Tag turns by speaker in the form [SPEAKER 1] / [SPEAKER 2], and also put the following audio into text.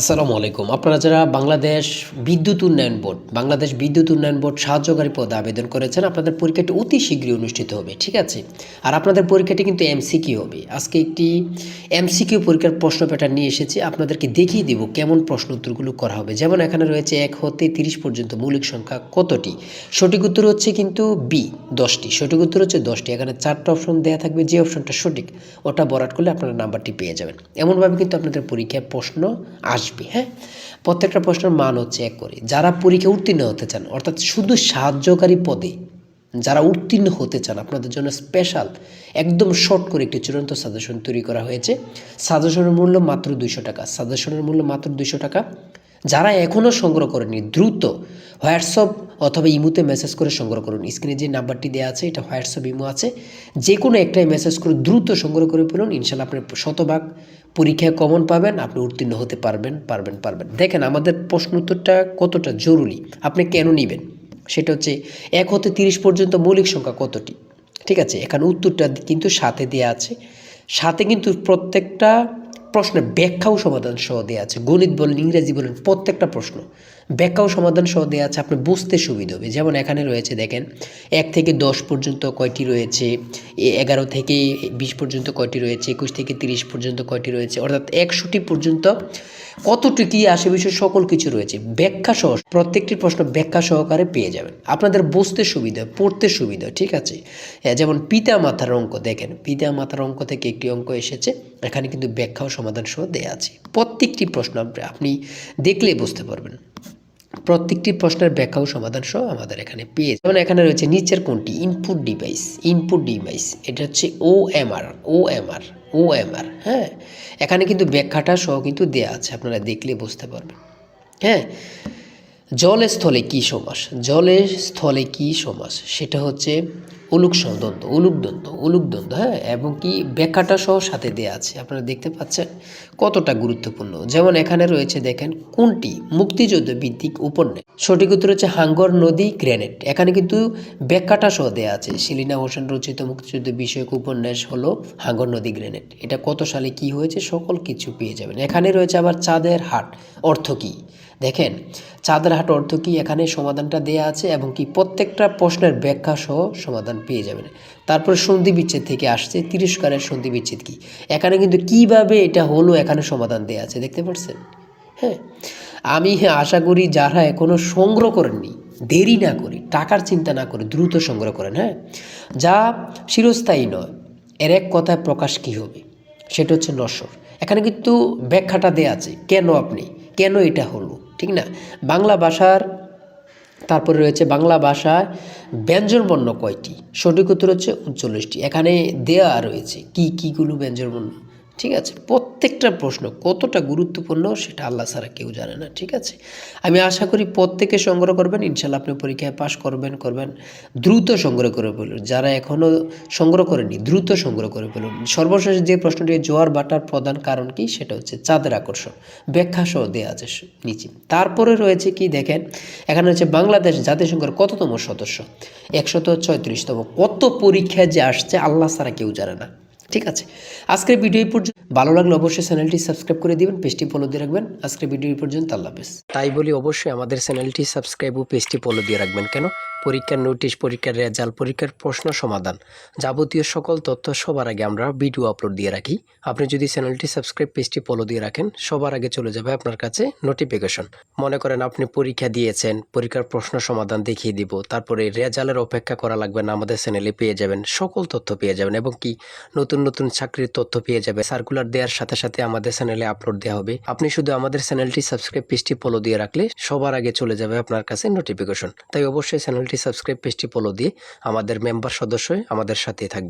[SPEAKER 1] আসসালামু আলাইকুম। আপনারা যারা বাংলাদেশ বিদ্যুৎ উন্নয়ন বোর্ড, বাংলাদেশ বিদ্যুৎ উন্নয়ন বোর্ড সাহায্যকারী পদে আবেদন করেছেন, আপনাদের পরীক্ষাটি অতি শীঘ্রই অনুষ্ঠিত হবে, ঠিক আছে? আর আপনাদের পরীক্ষাটি কিন্তু এমসিকিউ হবে। আজকে একটি এমসিকিউ পরীক্ষার প্রশ্ন প্যাটার্ন নিয়ে এসেছি, আপনাদেরকে দেখিয়ে দিব কেমন প্রশ্ন উত্তরগুলো করা হবে। যেমন এখানে রয়েছে এক হতে তিরিশ পর্যন্ত মৌলিক সংখ্যা কতটি? সঠিক উত্তর হচ্ছে কিন্তু বি দশটি। সঠিক উত্তর হচ্ছে দশটি। এখানে চারটা অপশন দেওয়া থাকবে, যে অপশনটা সঠিক, ওটা বরাট করলে আপনারা নাম্বারটি পেয়ে যাবেন। এমনভাবে কিন্তু আপনাদের পরীক্ষায় প্রশ্ন আসবে। হ্যাঁ? প্রত্যেকটা প্রশ্নের মান হচ্ছে এক করে। যারা পরীক্ষা উত্তীর্ণ হতে চান, অর্থাৎ শুধু সাহায্যকারী পদে যারা উত্তীর্ণ হতে চান, আপনাদের জন্য স্পেশাল একদম শর্ট করে একটি চূড়ান্ত সাজেশন তৈরি করা হয়েছে। সাজেশনের মূল্য মাত্র দুইশো টাকা। সাজেশনের মূল্য মাত্র দুইশো টাকা। যারা এখনও সংগ্রহ করেনি, দ্রুত হোয়াটসঅ্যাপ অথবা ইমুতে মেসেজ করে সংগ্রহ করুন। স্ক্রিনে যে নাম্বারটি দেওয়া আছে, এটা হোয়াটসঅ্যাপ ইমো আছে। যে কোনো একটাই মেসেজ করে দ্রুত সংগ্রহ করে ফেলুন। ইনশাল্লাহ আপনি শতভাগ পরীক্ষায় কমন পাবেন, আপনি উত্তীর্ণ হতে পারবেন পারবেন পারবেন। দেখেন, আমাদের প্রশ্ন উত্তরটা কতটা জরুরি? আপনি কেন নেবেন? সেটা হচ্ছে, এক হতে তিরিশ পর্যন্ত মৌলিক সংখ্যা কতটি? ঠিক আছে, এখানে উত্তরটা কিন্তু সাথে দেওয়া আছে। সাথে কিন্তু প্রত্যেকটা প্রশ্নের ব্যাখ্যাও সমাধান সহ দেওয়া আছে। গণিত বলেন ইংরেজি বলেন প্রত্যেকটা প্রশ্ন। ব্যাখ্যাও সমাধান সহ দেওয়া আছে আপনার বুঝতে সুবিধা হবে। যেমন এখানে রয়েছে, দেখেন, এক থেকে দশ পর্যন্ত কয়টি রয়েছে এগারো থেকে বিশ পর্যন্ত কয়টি রয়েছে, একুশ থেকে তিরিশ পর্যন্ত কয়টি রয়েছে, অর্থাৎ একশোটি পর্যন্ত কতটুকু আসে বিষয় সকল কিছু রয়েছে। ব্যাখ্যা সহ, প্রত্যেকটি প্রশ্ন ব্যাখ্যা সহকারে পেয়ে যাবেন। আপনাদের বুঝতে সুবিধা, পড়তে সুবিধা, ঠিক আছে? যেমন পিতা মাথার অঙ্ক, দেখেন পিতা মাথার অঙ্ক থেকে একটি অঙ্ক এসেছে, এখানে কিন্তু ব্যাখ্যা ও সমাধান সহ দেওয়া আছে। প্রত্যেকটি প্রশ্ন আপনি- দেখলেই বুঝতে পারবেন। প্রত্যেকটি প্রশ্নের ব্যাখ্যা ও সমাধান সহ আমাদের এখানে পেয়েছে। যেমন এখানে রয়েছে নিচের কোনটি? ইনপুট ডিভাইস ইনপুট ডিভাইস এটা হচ্ছে O M R O M R O M R হ্যাঁ? এখানে কিন্তু ব্যাখ্যাটা সহ কিন্তু দেয়া আছে, আপনারা দেখলে বুঝতে পারবেন। হ্যাঁ? জলের স্থলে কী সমাস? জলের স্থলে কী সমাস? সেটা হচ্ছে উলুক দ্বন্দ্ব উলুক দ্বন্দ্ব উলুক দ্বন্দ্ব হ্যাঁ? এবং কি ব্যাখ্যাটা সহ সাথে দেয়া আছে। আপনারা দেখতে পাচ্ছেন কতটা গুরুত্বপূর্ণ। যেমন এখানে রয়েছে দেখেন, কোনটি? মুক্তিযুদ্ধ ভিত্তিক উপন্যাস। সঠিক উত্তর হচ্ছে হাঙ্গর নদী গ্রেনেড। এখানে কিন্তু ব্যাখ্যাটা সহ দেয়া আছে। শিলিনা হোসেন রচিত মুক্তিযুদ্ধ বিষয়ক উপন্যাস হলো হাঙ্গর নদী গ্রেনেড। এটা কত সালে কি হয়েছে? সকল কিছু পেয়ে যাবেন। এখানে রয়েছে আবার চাঁদের হাট। অর্থ কী? দেখেন, চাঁদের হাট অর্থ কি? এখানে সমাধানটা দেয়া আছে এবং কি প্রত্যেকটা প্রশ্নের ব্যাখ্যা সহ সমাধান পেয়ে যাবেন। তারপর সন্ধি বিচ্ছেদ থেকে আসছে, তিরস্কারের সন্ধি বিচ্ছেদ কি? এখানে কিন্তু কীভাবে এটা হলো, এখানে সমাধান দেয়া আছে, দেখতে পাচ্ছেন হ্যাঁ আমি আশা করি যারা এখনও সংগ্রহ করেননি, দেরি না করি, টাকার চিন্তা না করে দ্রুত সংগ্রহ করেন হ্যাঁ? যা চিরস্থায়ী নয়, এর এক কথায় প্রকাশ কি হবে? সেটা হচ্ছে নশ্বর। এখানে কিন্তু ব্যাখ্যাটা দেয়া আছে, কেন আপনি, কেন এটা হলো, ঠিক না? বাংলা ভাষার তারপরে রয়েছে বাংলা ভাষায় ব্যঞ্জনবর্ণ কয়টি? সঠিক উত্তর হচ্ছে উনচল্লিশটি। এখানে দেয়া রয়েছে কি কীগুলো ব্যঞ্জনবর্ণ? ঠিক আছে? প্রত্যেকটা প্রশ্ন কতটা গুরুত্বপূর্ণ সেটা আল্লাহ ছাড়া কেউ জানে না, ঠিক আছে? আমি আশা করি প্রত্যেকে সংগ্রহ করবেন ইনশাল্লাহ আপনি পরীক্ষায় পাশ করবেন করবেন, দ্রুত সংগ্রহ করে ফেলুন। যারা এখনও সংগ্রহ করেনি দ্রুত সংগ্রহ করে ফেলুন। সর্বশেষ যে প্রশ্নটি, জোয়ার বাটার প্রধান কারণ কি? সেটা হচ্ছে চাঁদের আকর্ষণ। ব্যাখ্যা সহ দেওয়া আছে নিচে। তারপরে রয়েছে কি দেখেন? এখানে হচ্ছে বাংলাদেশ জাতিসংঘের কততম সদস্য? একশত ছয়ত্রিশতম। কত পরীক্ষায় যে আসছে, আল্লাহ ছাড়া কেউ জানে না। ঠিক আছে। আজকের ভিডিও পর্যন্ত। ভালো লাগলে অবশ্যই চ্যানেলটি সাবস্ক্রাইব করে দিবেন, পেজটি ফলো দিয়ে রাখবেন। আজকের ভিডিও পর্যন্ত, আল্লাহ হাফেজ। তাই বলি অবশ্যই আমাদের চ্যানেলটি সাবস্ক্রাইব ও পেজটি ফলো দিয়ে রাখবেন। কেন? পরীক্ষার নোটিশ পরীক্ষার রেজাল্ট পরীক্ষার প্রশ্ন সমাধান যাবতীয় সকল তথ্য সবার আগে আমরা ভিডিও আপলোড দিয়ে রাখি। আপনি যদি চ্যানেলটি সাবস্ক্রাইব, পেজটি ফলো দিয়ে রাখেন, সবার আগে চলে যাবে আপনার কাছে নোটিফিকেশন মনে করেন আপনি পরীক্ষা দিয়েছেন, পরীক্ষার প্রশ্ন সমাধান দেখিয়ে দিব, তারপরে রেজাল্টের অপেক্ষা করা লাগবে না, আমাদের চ্যানেলে পেয়ে যাবেন, সকল তথ্য পেয়ে যাবেন। এবং কি? নতুন নতুন নতুন চাকরির তথ্য পেয়ে যাবে। সার্কুলার দেওয়ার সাথে সাথে আমাদের চ্যানেলে আপলোড দেওয়া হবে। আপনি শুধু আমাদের চ্যানেলটি সাবস্ক্রাইব পেজটি ফলো দিয়ে রাখলে সবার আগে চলে যাবে আপনার কাছে নোটিফিকেশন তাই অবশ্যই চ্যানেলটি সাবস্ক্রাইব পেজটি ফলো দিয়ে আমাদের মেম্বার সদস্য আমাদের সাথে থাকবে।